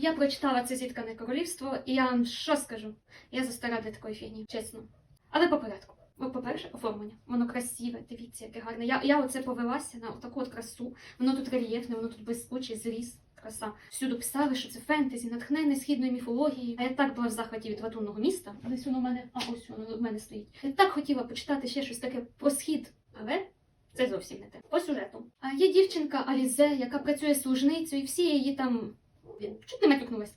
Я прочитала це зіткане королівство, і я вам що скажу? Я застара для такої фігні, чесно. Але по порядку. По-перше, оформлення. Воно красиве, дивіться, яке гарне. Я, я оце повелася на таку от красу. Воно тут рельєфне, воно тут блискуче, зріз. Краса. Всюди писали, що це фентезі, натхнене східної міфології. А я так була в захваті від латунного міста. Десь воно в мене, а ось воно в мене стоїть. Я так хотіла почитати ще щось таке про схід, але це зовсім не те. По сюжету. А є дівчинка Алізе, яка працює служницею, і всі її там. Чуть не матюкнулась.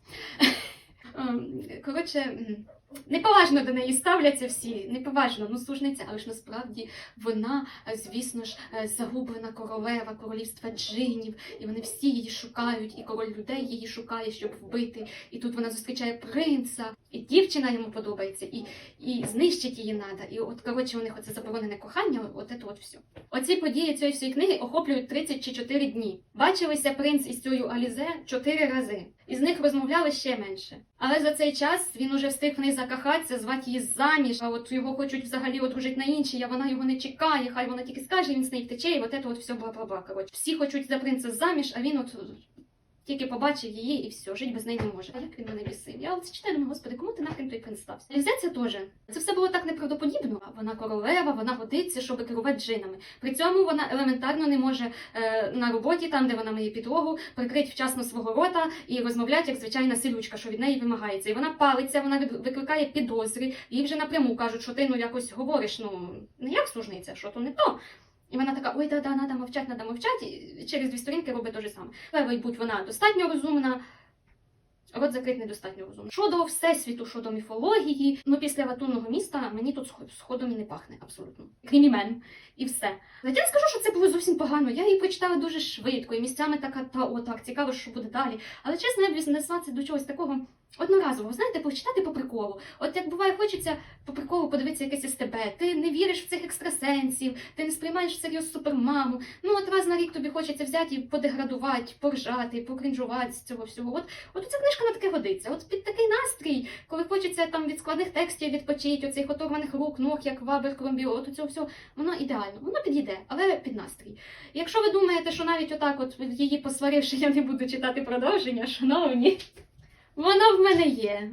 Ем, Коротше, неповажно до неї ставляться всі, неповажно, ну служниця, але ж насправді вона, е, звісно ж, е, загублена королева королівства джинів, і вони всі її шукають, і король людей її шукає, щоб вбити. І тут вона зустрічає принца, і дівчина йому подобається, і, і знищить її надо. І от коротше, у них оце заборонене кохання, от це от все. Оці події цієї всієї книги охоплюють 34 дні. Бачилися принц із цією Алізе чотири рази. Із них розмовляли ще менше. Але за цей час він уже встиг в неї закохатися, звати її заміж, а от його хочуть взагалі одружити на іншій, а вона його не чекає, хай вона тільки скаже, він з неї втече, і от це от все бла-бла-бла. Коротше, всі хочуть за принца заміж, а він от тільки побачив її і все, жити без неї не може. А як він мене бісив? Я от читаю, думаю, господи, кому ти нахрен той принц стався? Лізе це теж. Це все було так неправдоподібно. Вона королева, вона годиться, щоб керувати джинами. При цьому вона елементарно не може е, на роботі, там де вона миє підлогу, прикрити вчасно свого рота і розмовляти як звичайна селючка, що від неї вимагається. І вона палиться, вона від- викликає підозри, їй вже напряму кажуть, що ти ну якось говориш, ну не як служниця, що то не то. І вона така, ой, да-да, надо мовчать, надо мовчать, і через дві сторінки робить те ж саме. Але, будь вона достатньо розумна, Рот закрит недостатньо розумно. Щодо всесвіту, щодо міфології, ну після латунного міста мені тут сход- сходом і не пахне абсолютно. Крім імен. І все. Хоча не скажу, що це було зовсім погано. Я її прочитала дуже швидко, і місцями така та отак, цікаво, що буде далі. Але чесно, я б віднесла це до чогось такого одноразового. Знаєте, почитати по приколу. От як буває, хочеться по приколу подивитися якесь СТБ. Ти не віриш в цих екстрасенсів, ти не сприймаєш всерйоз супермаму. Ну от раз на рік тобі хочеться взяти і подеградувати, поржати, покринжувати з цього всього. От От ця книжка на таке годиться. От під такий настрій, коли хочеться там від складних текстів відпочити, оцих оторваних рук, ног, як в Аберкромбі, от у цього всього, воно ідеально, воно підійде, але під настрій. Якщо ви думаєте, що навіть отак, от її посваривши, я не буду читати продовження, шановні, воно в мене є.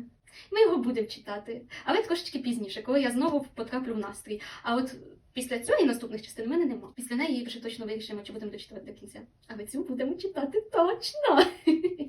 Ми його будемо читати, але трошечки пізніше, коли я знову потраплю в настрій. А от після цього і наступних частин в мене нема. Після неї вже точно вирішимо, чи будемо дочитувати до кінця. Але цю будемо читати точно.